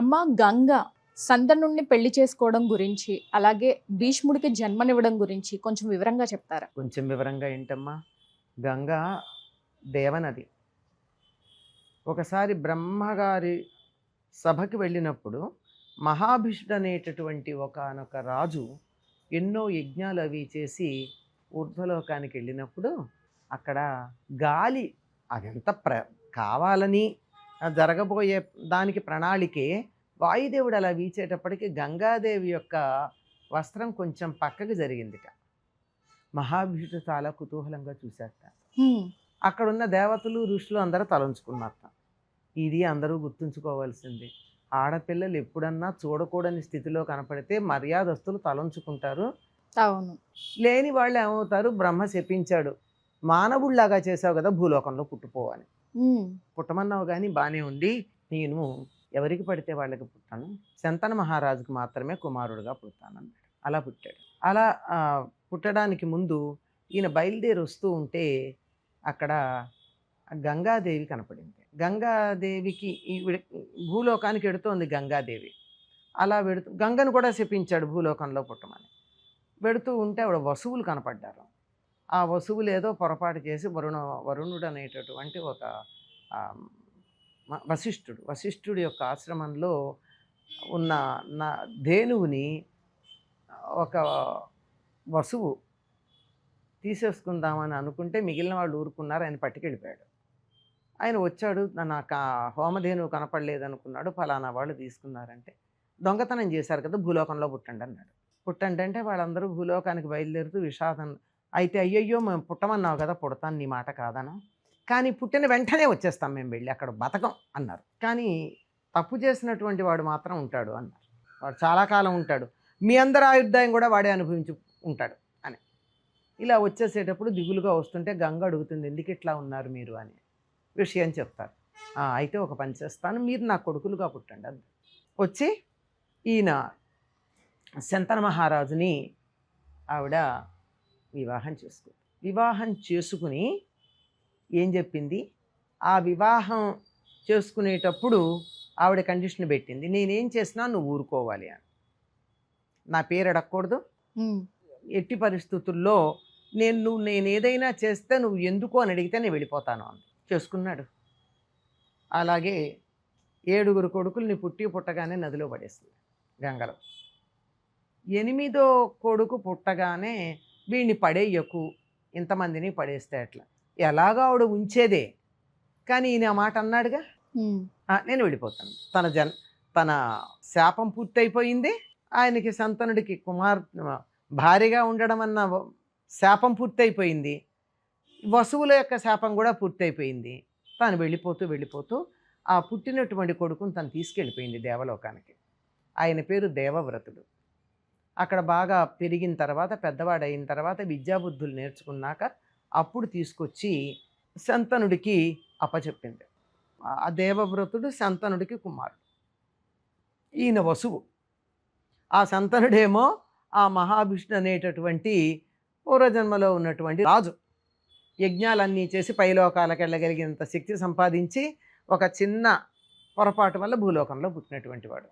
అమ్మ గంగ సందనుణ్ణి పెళ్ళి చేసుకోవడం గురించి అలాగే భీష్ముడికి జన్మనివ్వడం గురించి కొంచెం వివరంగా చెప్తారా? కొంచెం వివరంగా ఏంటమ్మా? గంగా దేవనది. ఒకసారి బ్రహ్మగారి సభకి వెళ్ళినప్పుడు మహాభిషుడు అనేటటువంటి ఒకనొక రాజు ఎన్నో యజ్ఞాలు అవి చేసి ఊర్ధ్వలోకానికి వెళ్ళినప్పుడు అక్కడ గాలి అదంతా ప్ర కావాలని జరగబోయే దానికి ప్రణాళికే వాయుదేవుడు అలా వీచేటప్పటికి గంగాదేవి యొక్క వస్త్రం కొంచెం పక్కకి జరిగిందిట. మహాభిషుడు చాలా కుతూహలంగా చూశారట. హ్మ్. అక్కడున్న దేవతలు ఋషులు అందరూ తలంచుకున్నారట. ఇది అందరూ గుర్తుంచుకోవాల్సింది. ఆడపిల్లలు ఎప్పుడన్నా చూడకూడని స్థితిలో కనపడితే మర్యాదస్తులు తలంచుకుంటారు. అవును. లేని వాళ్ళు ఏమవుతారు? బ్రహ్మ శపించాడు. మానవుడిలాగా చేసావు కదా భూలోకంలో పుట్టుపోవని హ్మ్. పుట్టమన్నావు కానీ బాగానే ఉంది. నేను ఎవరికి పడితే వాళ్ళకి పుట్టాను. శంతన మహారాజుకు మాత్రమే కుమారుడుగా పుడతానన్నాడు. అలా పుట్టాడు. అలా పుట్టడానికి ముందు ఈయన బయలుదేరి వస్తూ ఉంటే అక్కడ గంగాదేవి కనపడింది. గంగాదేవికి భూలోకానికి ఎడుతోంది గంగాదేవి. అలా వెడుతూ గంగను కూడా శపించాడు భూలోకంలో పుట్టమని. పెడుతూ ఉంటే ఆవిడ వసువులు కనపడ్డారు. ఆ వసువులు ఏదో పొరపాటు చేసి వరుణ వరుణుడు అనేటటువంటి ఒక వశిష్ఠుడు. వశిష్ఠుడి యొక్క ఆశ్రమంలో ఉన్న నా ధేనువుని ఒక వసువు తీసేసుకుందామని అనుకుంటే మిగిలిన వాళ్ళు ఊరుకున్నారు. ఆయన పట్టుకెళ్ళిపోయాడు. ఆయన వచ్చాడు. నాకు ఆ హోమధేనువు కనపడలేదు అనుకున్నాడు ఫలానా వాళ్ళు తీసుకున్నారంటే దొంగతనం చేశారు కదా భూలోకంలో పుట్టండి అన్నాడు. పుట్టండి అంటే వాళ్ళందరూ భూలోకానికి బయలుదేరుతూ విషాదం అయితే అయ్యయ్యో మేము పుట్టమన్నావు కదా పుడతాను నీ మాట కాదనా? కానీ పుట్టిన వెంటనే వచ్చేస్తాం మేము వెళ్ళి అక్కడ బతకం అన్నారు. కానీ తప్పు చేసినటువంటి వాడు మాత్రం ఉంటాడు అన్నారు. వాడు చాలా కాలం ఉంటాడు. మీ అందరి ఆయుర్దాయం కూడా వాడే అనుభవించి ఉంటాడు అని. ఇలా వచ్చేసేటప్పుడు దిగులుగా వస్తుంటే గంగ అడుగుతుంది ఎందుకు ఇట్లా ఉన్నారు మీరు? అని విషయం చెప్తారు. అయితే ఒక పని చేస్తాను మీరు నా కొడుకులుగా పుట్టండి అంది. వచ్చి ఈయన శంతన మహారాజుని ఆవిడ వివాహం చేసుకుంది. వివాహం చేసుకుని ఏం చెప్పింది? ఆ వివాహం చేసుకునేటప్పుడు ఆవిడ కండిషన్ పెట్టింది. నేనేం చేసినా నువ్వు ఊరుకోవాలి అని. నా పేరు అడగకూడదు. ఎట్టి పరిస్థితుల్లో నేను నువ్వు నేను ఏదైనా చేస్తే నువ్వు ఎందుకు అని అడిగితే నేను వెళ్ళిపోతాను అని చేసుకున్నాడు. అలాగే ఏడుగురు కొడుకుల్ని పుట్టి పుట్టగానే నదిలో పడేస్తుంది గంగలో. ఎనిమిదో కొడుకు పుట్టగానే వీడిని పడేయకు ఇంతమందిని పడేస్తే అట్లా ఎలాగో ఆవిడ ఉంచేదే. కానీ ఈయన ఆ మాట అన్నాడుగా? హ్మ్. "ఆ, నేను వెళ్ళిపోతాను. తన జన్ తన శాపం పూర్తయిపోయింది. ఆయనకి సంతనుడికి కుమార్ భార్యగా ఉండడం అన్న శాపం పూర్తయిపోయింది. వసువుల యొక్క శాపం కూడా పూర్తయిపోయింది. తాను వెళ్ళిపోతూ వెళ్ళిపోతూ ఆ పుట్టినటువంటి కొడుకుని తను తీసుకెళ్ళిపోయింది దేవలోకానికి. ఆయన పేరు దేవవ్రతుడు. అక్కడ బాగా పెరిగిన తర్వాత పెద్దవాడు అయిన తర్వాత విద్యాబుద్ధులు నేర్చుకున్నాక అప్పుడు తీసుకొచ్చి శంతనుడికి అప్పచెప్పింది. ఆ దేవవ్రతుడు శంతనుడికి కుమారుడు. ఈయన వసువు. ఆ శంతనుడేమో ఆ మహావిష్ణు అనేటటువంటి పూర్వజన్మలో ఉన్నటువంటి రాజు. యజ్ఞాలన్నీ చేసి పైలోకాలకు వెళ్ళగలిగినంత శక్తి సంపాదించి ఒక చిన్న పొరపాటు వల్ల భూలోకంలో పుట్టినటువంటి వాడు.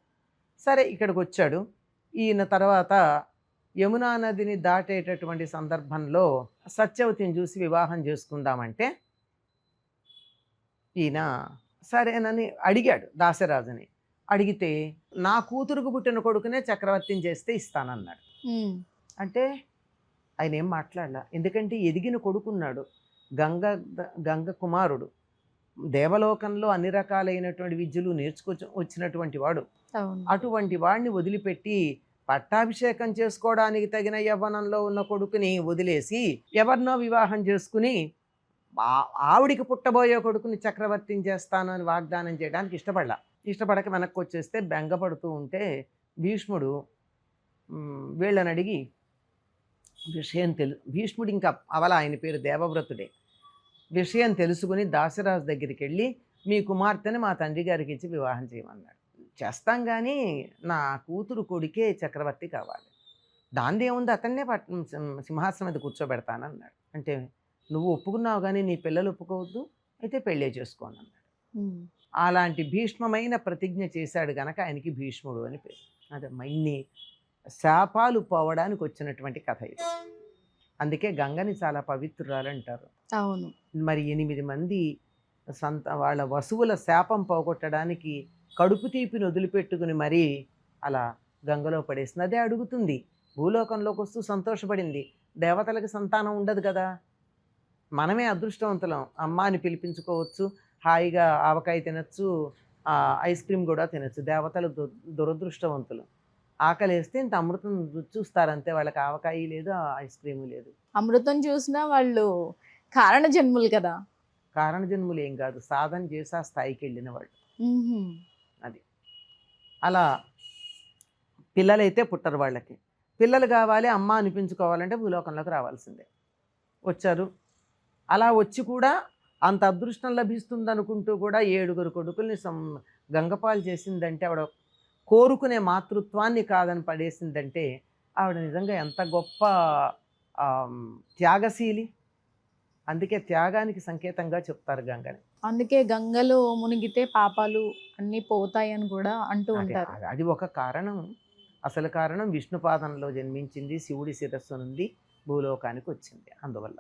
సరే ఇక్కడికి వచ్చాడు ఈయన తర్వాత యమునా నదిని దాటేటటువంటి సందర్భంలో సత్యవతిని చూసి వివాహం చేసుకుందామంటే ఈయన సరేనని అడిగాడు దాసరాజుని అడిగితే నా కూతురుకు పుట్టిన కొడుకునే చక్రవర్తిని చేస్తే ఇస్తానన్నాడు. అంటే ఆయన ఏం మాట్లాడలా? ఎందుకంటే ఎదిగిన కొడుకున్నాడు గంగ గంగ కుమారుడు. దేవలోకంలో అన్ని రకాలైనటువంటి విద్యలు నేర్చుకొచ్చి వచ్చినటువంటి వాడు. అటువంటి వాడిని వదిలిపెట్టి పట్టాభిషేకం చేసుకోవడానికి తగిన యవ్వనంలో ఉన్న కొడుకుని వదిలేసి ఎవరినో వివాహం చేసుకుని ఆవిడికి పుట్టబోయే కొడుకుని చక్రవర్తిని చేస్తాను అని వాగ్దానం చేయడానికి ఇష్టపడలా. ఇష్టపడక వెనక్కి వచ్చేస్తే బెంగపడుతూ ఉంటే భీష్ముడు వీళ్ళని అడిగి విషయం తెలు భీష్ముడు ఇంకా అవల ఆయన పేరు దేవవ్రతుడే. విషయం తెలుసుకుని దాసరాజు దగ్గరికి వెళ్ళి మీ కుమార్తెని మా తండ్రి గారికి ఇచ్చి వివాహం చేయమన్నాడు. చేస్తాం కానీ నా కూతురు కొడుకే చక్రవర్తి కావాలి. దాంది ఏముంది? అతన్నే పట్ సింహ- సింహాసనం మీద కూర్చోబెడతానన్నాడు. అంటే నువ్వు ఒప్పుకున్నావు కానీ నీ పిల్లలు ఒప్పుకోవద్దు అయితే పెళ్ళే చేసుకోను అన్నాడు. అలాంటి భీష్మమైన ప్రతిజ్ఞ చేశాడు గనక ఆయనకి భీష్ముడు అని పేరు. అదమ్మా ఇన్ని శాపాలు పోవడానికి వచ్చినటువంటి కథ ఇది. అందుకే గంగని చాలా పవిత్రురాలు అంటారు. అవును. మరి ఎనిమిది మంది సంత వాళ్ళ వసువుల శాపం పోగొట్టడానికి కడుపు తీపిని వదిలిపెట్టుకుని మరీ అలా గంగలో పడేసింది. అదే అడుగుతుంది. భూలోకంలోకి వస్తూ సంతోషపడింది. దేవతలకు సంతానం ఉండదు కదా. మనమే అదృష్టవంతులం. అమ్మ అని పిలిపించుకోవచ్చు. హాయిగా ఆవకాయ తినచ్చు. ఆ, ఐస్ క్రీమ్ కూడా తినచ్చు. దేవతలు దు దురదృష్టవంతులు. ఆకలి వేస్తే ఇంత అమృతం రుచి చూస్తారు అంతే వాళ్ళకి ఆవకాయ లేదు ఐస్ క్రీము లేదు. అమృతం చూసినా వాళ్ళు కారణ జన్ములు కదా. కారణ జన్ములు ఏం కాదు. సాధన చేసి ఆ స్థాయికి వెళ్ళిన వాళ్ళు. అలా పిల్లలైతే పుట్టరు వాళ్ళకి. పిల్లలు కావాలి అమ్మ అనిపించుకోవాలంటే భూలోకంలోకి రావాల్సిందే. వచ్చారు. అలా వచ్చి కూడా అంత అదృష్టం లభిస్తుంది అనుకుంటూ కూడా ఏడుగురు కొడుకుల్ని సం గంగపాలు చేసిందంటే ఆవిడ కోరుకునే మాతృత్వాన్ని కాదని పడేసిందంటే ఆవిడ నిజంగా ఎంత గొప్ప త్యాగశీలి. అందుకే త్యాగానికి సంకేతంగా చెప్తారు గంగని. అందుకే గంగలో మునిగితే పాపాలు అన్నీ పోతాయి అని కూడా అంటూ ఉంటారు. అది- అది ఒక కారణం. అసలు కారణం విష్ణుపాదంలో జన్మించింది శివుడి శిరస్సు నుండి భూలోకానికి వచ్చింది. అందువల్ల